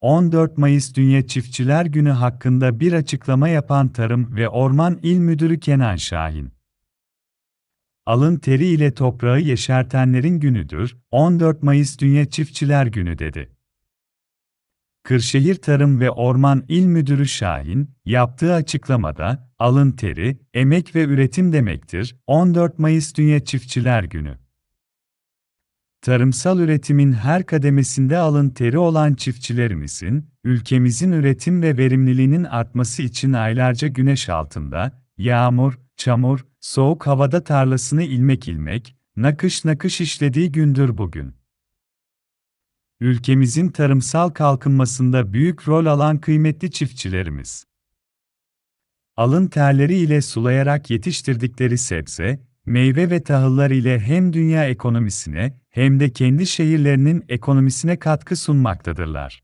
14 Mayıs Dünya Çiftçiler Günü hakkında bir açıklama yapan Tarım ve Orman İl Müdürü Kenan Şahin. Alın teri ile toprağı yeşertenlerin günüdür, 14 Mayıs Dünya Çiftçiler Günü dedi. Kırşehir Tarım ve Orman İl Müdürü Şahin, yaptığı açıklamada, alın teri, emek ve üretim demektir, 14 Mayıs Dünya Çiftçiler Günü. Tarımsal üretimin her kademesinde alın teri olan çiftçilerimizin, ülkemizin üretim ve verimliliğinin artması için aylarca güneş altında, yağmur, çamur, soğuk havada tarlasını ilmek ilmek, nakış nakış işlediği gündür bugün. Ülkemizin tarımsal kalkınmasında büyük rol alan kıymetli çiftçilerimiz. Alın terleri ile sulayarak yetiştirdikleri sebze, meyve ve tahıllar ile hem dünya ekonomisine hem de kendi şehirlerinin ekonomisine katkı sunmaktadırlar.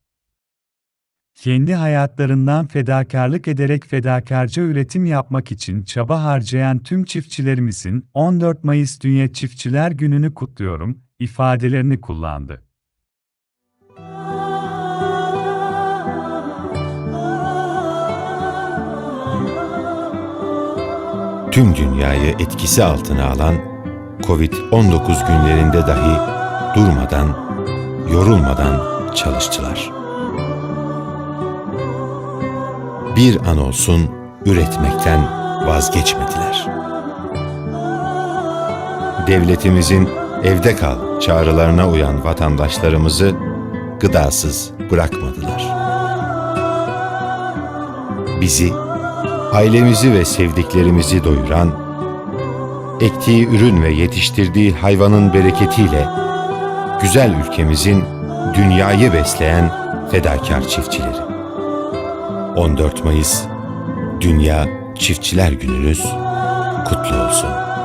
Kendi hayatlarından fedakarlık ederek fedakarca üretim yapmak için çaba harcayan tüm çiftçilerimizin 14 Mayıs Dünya Çiftçiler Günü'nü kutluyorum ifadelerini kullandı. tüm dünyayı etkisi altına alan Covid-19 günlerinde dahi durmadan, yorulmadan çalıştılar. Bir an olsun üretmekten vazgeçmediler. Devletimizin evde kal çağrılarına uyan vatandaşlarımızı gıdasız bırakmadılar. Bizi ailemizi ve sevdiklerimizi doyuran, ektiği ürün ve yetiştirdiği hayvanın bereketiyle güzel ülkemizin dünyayı besleyen fedakar çiftçileri. 14 Mayıs Dünya Çiftçiler Gününüz kutlu olsun.